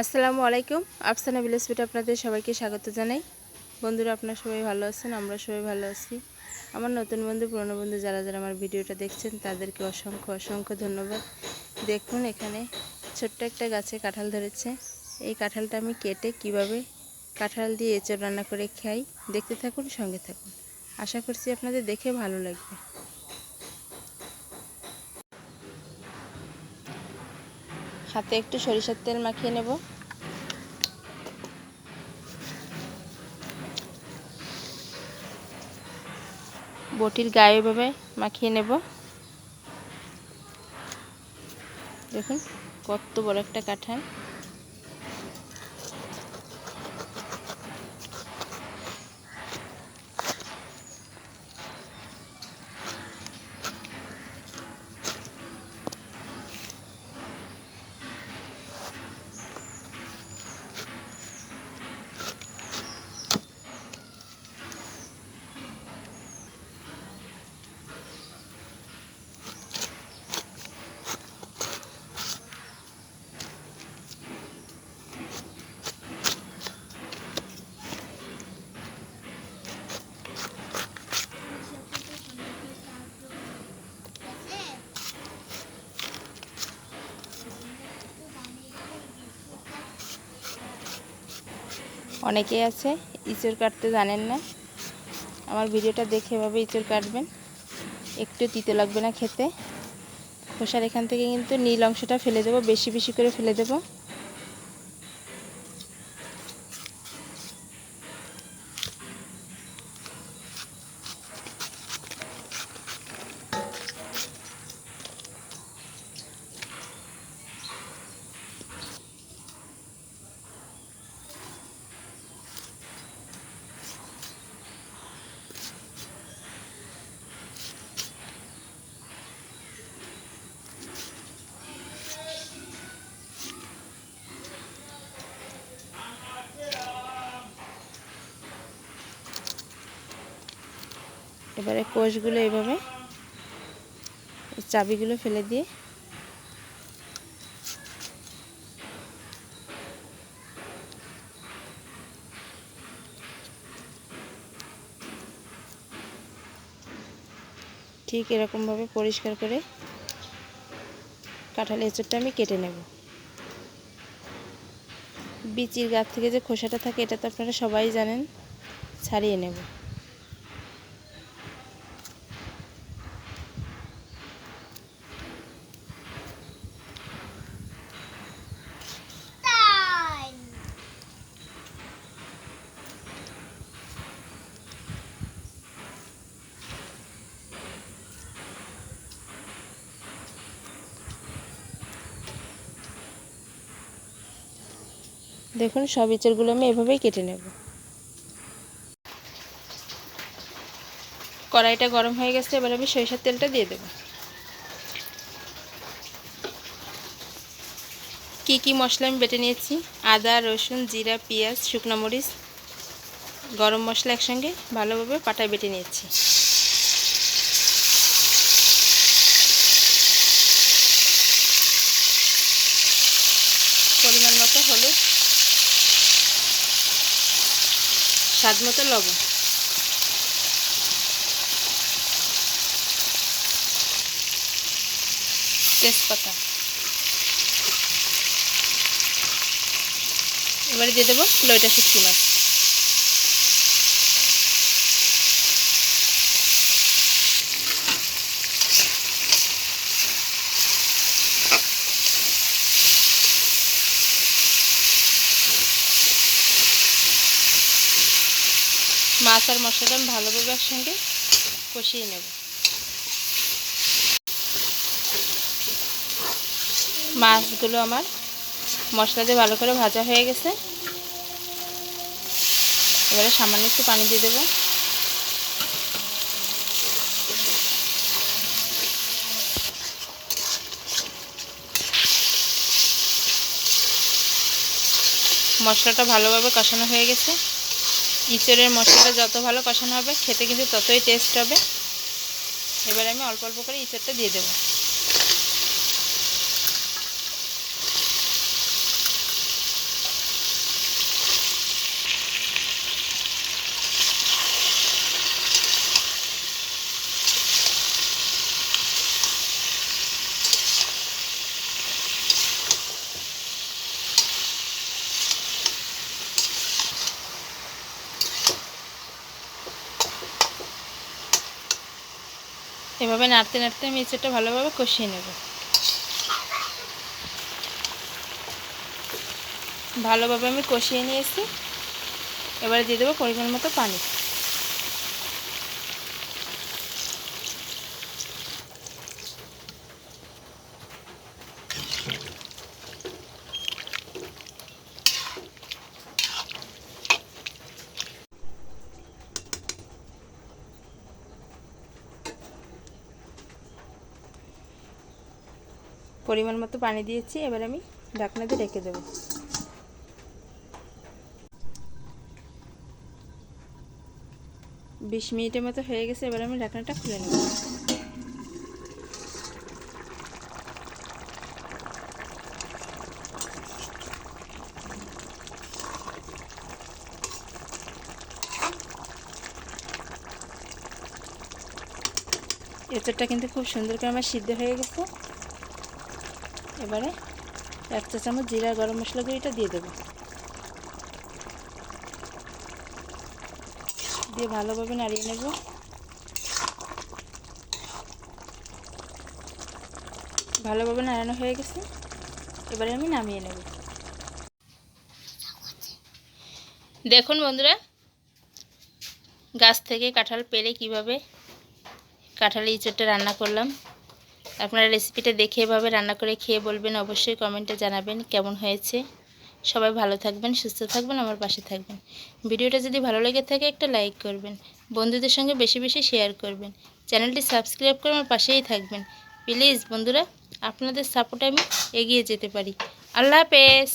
আসসালামু আলাইকুম, আফসানা পিঠে আপনাদের সবাইকে স্বাগত জানাই। বন্ধুরা, আপনারা সবাই ভালো আছেন? আমরা সবাই ভালো আছি। আমার নতুন বন্ধু, পুরনো বন্ধু যারা যারা আমার ভিডিওটা দেখছেন, তাদেরকে অসংখ্য অসংখ্য ধন্যবাদ। দেখুন এখানে ছোট্ট একটা গাছে কাঁঠাল ধরেছে। এই কাঁঠালটা আমি কেটে কীভাবে কাঁঠাল দিয়ে এঁচড় রান্না করে খাই, দেখতে থাকুন, সঙ্গে থাকুন। আশা করছি আপনাদের দেখে ভালো লাগবে। হাতে একটু সরিষার তেল মাখিয়ে নেব। বটির গায়ে ভাবে মাখিয়ে নেব। দেখুন কত বড় একটা কাঁঠাল। অনেকেই আছে, ইঁচড় কাটতে জানেন না। আমার ভিডিওটা দেখে এভাবে ইঁচড় কাটবেন, একটু তিতে লাগবে না খেতে। খোসার এখান থেকে কিন্তু নীল অংশটা ফেলে দেবো, বেশি বেশি করে ফেলে দেবো। এবারে কোষগুলো এভাবে চাবিগুলো ফেলে দিয়ে ঠিক এরকমভাবে পরিষ্কার করে কাঁঠাল এঁচড়টা আমি কেটে নেব। বিচির গাছ থেকে যে খোসাটা থাকে, এটা তো আপনারা সবাই জানেন, ছাড়িয়ে নেব। দেখুন, সব ইঁচড়গুলো আমি এভাবেই কেটে নেব। কড়াইটা গরম হয়ে গেছে, এবার আমি সরিষার তেলটা দিয়ে দেব। কি কি মশলা আমি বেটে নিয়েছি? আদা, রসুন, জিরা, পেঁয়াজ, শুকনো মরিচ, গরম মশলা একসঙ্গে ভালোভাবে পাটায় বেটে নিয়েছি পরিমাণ মতো হলুদ স্বাদ মতো লবণ। তেজপাতা। এবারে দিয়ে দেবো লয়টা শুটকি মাছ। মাছ আর মশলাটা আমি ভালোভাবে একসঙ্গে কষিয়ে নেব। মাছগুলো আমার মশলা দিয়ে ভালো করে ভাজা হয়ে গেছে। এবারে সামান্য একটু পানি দিয়ে দেবো। মশলাটা ভালোভাবে কষানো হয়ে গেছে। ইঁচড়ের মশলাটা যত ভালো কষানো হবে, খেতে কিন্তু ততই টেস্ট হবে। এবার আমি অল্প অল্প করে ইঁচড়টা দিয়ে দেবো। এভাবে নাড়তে নাড়তে আমি ইঁচড়টা ভালোভাবে কষিয়ে নেব। ভালোভাবে আমি কষিয়ে নিয়েছি। এবারে দিয়ে দেবো পরিমাণ মতো পানি। পরিমাণ মতো পানি দিয়েছি, এবার আমি ঢাকনা দিয়ে রেখে দেবো। বিশ মিনিটের মতো হয়ে গেছে, এবার আমি ঢাকনাটা খুলে নেব। এঁচড়টা কিন্তু খুব সুন্দর করে আমার সিদ্ধ হয়ে গেছে। এবারে এক চা চামচ জিরা গরম মশলা গুঁড়িটা দিয়ে দেবো। দিয়ে ভালোভাবে নাড়িয়ে নেব। ভালোভাবে নাড়ানো হয়ে গেছে। এবারে আমি নামিয়ে নেব। দেখুন বন্ধুরা, গাছ থেকে কাঁঠাল পেরে কীভাবে কাঁঠালের ইঁচড়টা রান্না করলাম। আপনারা রেসিপিটা দেখে এভাবে রান্না করে খেয়ে বলবেন, অবশ্যই কমেন্টে জানাবেন কেমন হয়েছে। সবাই ভালো থাকবেন, সুস্থ থাকবেন, আমার পাশে থাকবেন। ভিডিওটা যদি ভালো লেগে থাকে একটা লাইক করবেন, বন্ধুদের সঙ্গে বেশি বেশি শেয়ার করবেন। চ্যানেলটি সাবস্ক্রাইব করে আমার পাশেই থাকবেন। প্লিজ বন্ধুরা, আপনাদের সাপোর্টে আমি এগিয়ে যেতে পারি। আল্লাহ হাফেজ!